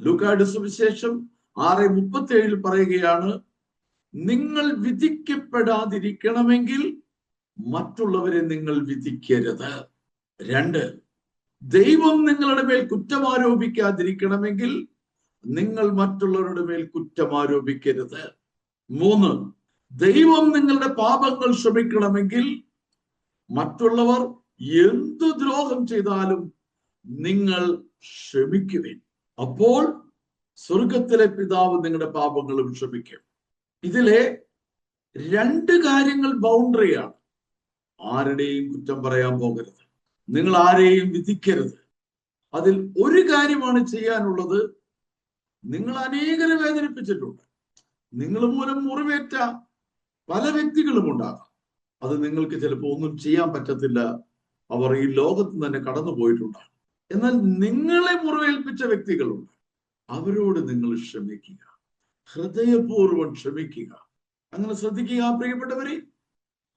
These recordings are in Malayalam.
ലൂക്കായുടെ സുവിശേഷം ആറ് മുപ്പത്തി ഏഴിൽ പറയുകയാണ് നിങ്ങൾ വിധിക്കപ്പെടാതിരിക്കണമെങ്കിൽ മറ്റുള്ളവരെ നിങ്ങൾ വിധിക്കരുത്. രണ്ട് ദൈവം നിങ്ങളുടെ മേൽ കുറ്റം ആരോപിക്കാതിരിക്കണമെങ്കിൽ നിങ്ങൾ മറ്റുള്ളവരുടെ മേൽ കുറ്റം ആരോപിക്കരുത് മൂന്ന് ദൈവം നിങ്ങളുടെ പാപങ്ങൾ ക്ഷമിക്കണമെങ്കിൽ മറ്റുള്ളവർ എന്തു ദ്രോഹം ചെയ്താലും നിങ്ങൾ ക്ഷമിക്കുവിൻ. അപ്പോൾ സ്വർഗത്തിലെ പിതാവ് നിങ്ങളുടെ പാപങ്ങളും ക്ഷമിക്കും. ഇതിലെ രണ്ട് കാര്യങ്ങൾ ബൗണ്ടറിയാണ് ആരുടെയും കുറ്റം പറയാൻ പോകരുത്. നിങ്ങൾ ആരെയും വിധിക്കരുത്. അതിൽ ഒരു കാര്യമാണ് ചെയ്യാനുള്ളത്. നിങ്ങൾ അനേകരെ വേദനിപ്പിച്ചിട്ടുണ്ട്. നിങ്ങൾ മൂലം മുറിവേറ്റ പല വ്യക്തികളും ഉണ്ടാകാം. അത് നിങ്ങൾക്ക് ചിലപ്പോൾ ഒന്നും ചെയ്യാൻ പറ്റത്തില്ല. അവർ ഈ ലോകത്ത് തന്നെ കടന്നു പോയിട്ടുണ്ടാകും എന്നാൽ നിങ്ങളെ മുറിവേൽപ്പിച്ച വ്യക്തികളുണ്ട്. അവരോട് നിങ്ങൾ ക്ഷമിക്കുക. ഹൃദയപൂർവം ക്ഷമിക്കുക. അങ്ങനെ ശ്രദ്ധിക്കുക പ്രിയപ്പെട്ടവരെ.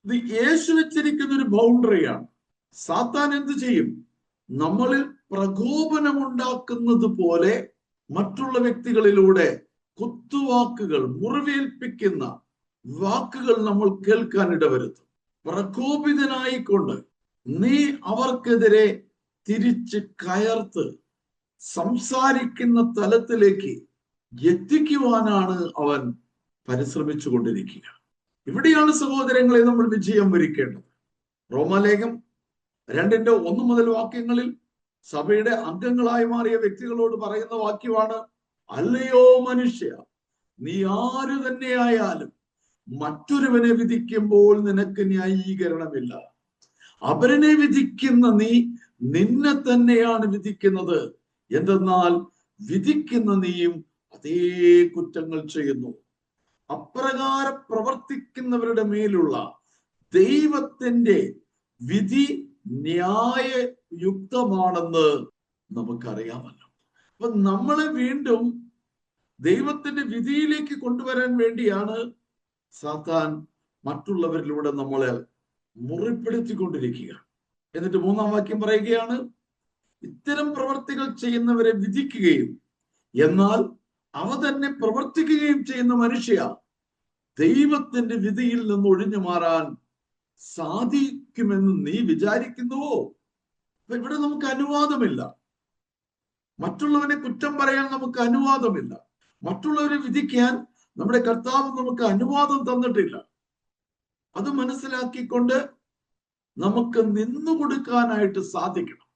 ഇത് യേശു വെച്ചിരിക്കുന്ന ഒരു ബൗണ്ടറിയാണ്. സാത്താൻ എന്ത് ചെയ്യും? നമ്മളിൽ പ്രകോപനമുണ്ടാക്കുന്നത് പോലെ മറ്റുള്ള വ്യക്തികളിലൂടെ കുത്തുവാക്കുകൾ മുറിവേൽപ്പിക്കുന്ന വാക്കുകൾ നമ്മൾ കേൾക്കാൻ ഇടവരുത്തും. പ്രകോപിതനായിക്കൊണ്ട് നീ അവർക്കെതിരെ തിരിച്ച് കയർത്ത് സംസാരിക്കുന്ന തലത്തിലേക്ക് എത്തിക്കുവാനാണ് അവൻ പരിശ്രമിച്ചു കൊണ്ടിരിക്കുക ഇവിടെയാണ് സഹോദരങ്ങളെ നമ്മൾ വിജയം വരിക്കേണ്ടത്. റോമാലേഖം രണ്ടിന്റെ ഒന്ന് മുതൽ വാക്യങ്ങളിൽ സഭയുടെ അംഗങ്ങളായി മാറിയ വ്യക്തികളോട് പറയുന്ന വാക്യമാണ് അല്ലയോ മനുഷ്യ നീ ആര് തന്നെയായാലും മറ്റൊരുവനെ വിധിക്കുമ്പോൾ നിനക്ക് ന്യായീകരണമില്ല. അവരനെ വിധിക്കുന്ന നീ നിന്നെ തന്നെയാണ് വിധിക്കുന്നത്. എന്തെന്നാൽ വിധിക്കുന്ന നീയും അതേ കുറ്റങ്ങൾ ചെയ്യുന്നു. അപ്രകാരം പ്രവർത്തിക്കുന്നവരുടെ മേലുള്ള ദൈവത്തിന്റെ വിധി ന്യായയുക്തമാണെന്ന് നമുക്കറിയാമല്ലോ. അപ്പൊ നമ്മളെ വീണ്ടും ദൈവത്തിന്റെ വിധിയിലേക്ക് കൊണ്ടുവരാൻ വേണ്ടിയാണ് സാത്താൻ മറ്റുള്ളവരിലൂടെ നമ്മളെ മുറിപ്പെടുത്തിക്കൊണ്ടിരിക്കുക. എന്നിട്ട് മൂന്നാം വാക്യം പറയുകയാണ് ഇത്തരം പ്രവർത്തികൾ ചെയ്യുന്നവരെ വിധിക്കുകയും എന്നാൽ അവ തന്നെ പ്രവർത്തിക്കുകയും ചെയ്യുന്ന മനുഷ്യ ദൈവത്തിന്റെ വിധിയിൽ നിന്ന് ഒഴിഞ്ഞു മാറാൻ സാധിക്കുമെന്ന് നീ വിചാരിക്കുന്നുവോ? ഇവിടെ നമുക്ക് അനുവാദമില്ല. മറ്റുള്ളവനെ കുറ്റം പറയാൻ നമുക്ക് അനുവാദമില്ല. മറ്റുള്ളവരെ വിധിക്കാൻ നമ്മുടെ കർത്താവ് നമുക്ക് അനുവാദം തന്നിട്ടില്ല. അത് മനസ്സിലാക്കിക്കൊണ്ട് നമുക്ക് നിന്നു കൊടുക്കാനായിട്ട് സാധിക്കണം.